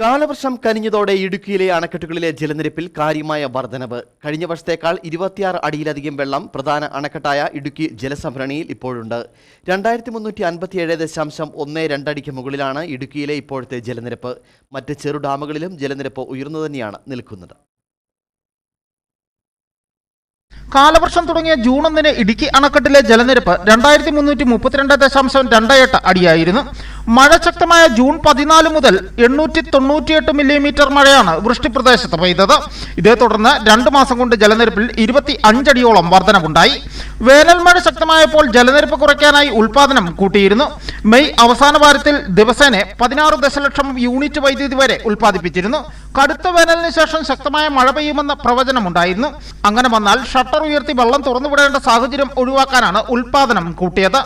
കാലവർഷം കനിഞ്ഞതോടെ ഇടുക്കിയിലെ അണക്കെട്ടുകളിലെ ജലനിരപ്പിൽ കാര്യമായ വർധനവ്. കഴിഞ്ഞ വർഷത്തേക്കാൾ ഇരുപത്തിയാറ് അടിയിലധികം വെള്ളം പ്രധാന അണക്കെട്ടായ ഇടുക്കി ജലസംഭരണിയിൽ ഇപ്പോഴുണ്ട്. രണ്ടായിരത്തി മുന്നൂറ്റി അൻപത്തിയേഴ് ദശാംശം ഒന്ന് രണ്ടടിക്ക് മുകളിലാണ് ഇടുക്കിയിലെ ഇപ്പോഴത്തെ ജലനിരപ്പ്. മറ്റ് ചെറു ഡാമുകളിലും ജലനിരപ്പ് ഉയർന്നു തന്നെയാണ് നിൽക്കുന്നത്. കാലവർഷം തുടങ്ങിയ ജൂൺ ഒന്നിന് ഇടുക്കി അണക്കെട്ടിലെ ജലനിരപ്പ് രണ്ടായിരത്തി മുന്നൂറ്റി മുപ്പത്തിരണ്ട് ദശാംശം രണ്ട് എട്ട് അടിയായിരുന്നു. മഴ ശക്തമായ ജൂൺ പതിനാല് മുതൽ എണ്ണൂറ്റി തൊണ്ണൂറ്റിയെട്ട് മില്ലിമീറ്റർ മഴയാണ് വൃഷ്ടിപ്രദേശത്ത് പെയ്തത്. ഇതേ തുടർന്ന് രണ്ട് മാസം കൊണ്ട് ജലനിരപ്പിൽ ഇരുപത്തി അഞ്ചടിയോളം വർധനവുണ്ടായി. വേനൽ മഴ ശക്തമായപ്പോൾ ജലനിരപ്പ് കുറയ്ക്കാനായി ഉൽപാദനം കൂട്ടിയിരുന്നു. മെയ് അവസാന വാരത്തിൽ ദിവസേന പതിനാറ് ദശലക്ഷം യൂണിറ്റ് വൈദ്യുതി വരെ ഉൽപ്പാദിപ്പിച്ചിരുന്നു. കടുത്ത വേനലിന് ശേഷം ശക്തമായ മഴ പെയ്യുമെന്ന പ്രവചനമുണ്ടായിരുന്നു. അങ്ങനെ വന്നാൽ ഷട്ടർ ഉയർത്തി വെള്ളം തുറന്നുവിടേണ്ട സാഹചര്യം ഒഴിവാക്കാനാണ് ഉൽപാദനം കൂട്ടിയത്.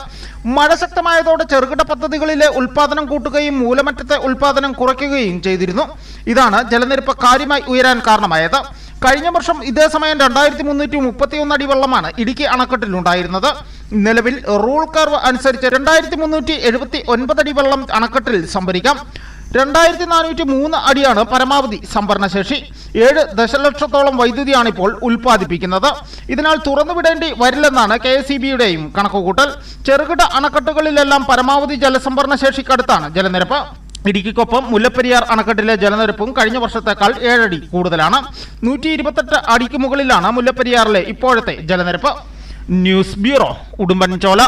മഴ ശക്തമായതോടെ ചെറുകിട പദ്ധതികളിലെ ഉൽപാദനം കൂട്ടുകയും മൂലമറ്റത്തെ ഉൽപാദനം കുറയ്ക്കുകയും ചെയ്തിരുന്നു. ഇതാണ് ജലനിരപ്പ് കാര്യമായി ഉയരാൻ കാരണമായത്. കഴിഞ്ഞ വർഷം ഇതേ സമയം രണ്ടായിരത്തി മുന്നൂറ്റി മുപ്പത്തിയൊന്ന് അടി വെള്ളമാണ് ഇടുക്കി അണക്കെട്ടിലുണ്ടായിരുന്നത്. നിലവിൽ റൂൾ കർവ് അനുസരിച്ച് രണ്ടായിരത്തി മുന്നൂറ്റി എഴുപത്തി ഒൻപത് അടി വെള്ളം അണക്കെട്ടിൽ സംഭരിക്കാം. രണ്ടായിരത്തി നാനൂറ്റി മൂന്ന് അടിയാണ് പരമാവധി സംഭരണശേഷി. ഏഴ് ദശലക്ഷത്തോളം വൈദ്യുതിയാണ് ഇപ്പോൾ ഉൽപ്പാദിപ്പിക്കുന്നത്. ഇതിനാൽ തുറന്നുവിടേണ്ടി വരില്ലെന്നാണ് കെ എസ് ഇ ബിയുടെയും കണക്കുകൂട്ടൽ. ചെറുകിട അണക്കെട്ടുകളിലെല്ലാം പരമാവധി ജലസംഭരണശേഷിക്കടുത്താണ് ജലനിരപ്പ്. ഇടുക്കിക്കൊപ്പം മുല്ലപ്പെരിയാർ അണക്കെട്ടിലെ ജലനിരപ്പും കഴിഞ്ഞ വർഷത്തേക്കാൾ ഏഴടി കൂടുതലാണ്. നൂറ്റി ഇരുപത്തെട്ട് അടിക്ക് മുകളിലാണ് മുല്ലപ്പെരിയാറിലെ ഇപ്പോഴത്തെ ജലനിരപ്പ്. News bureau Udumbanchola.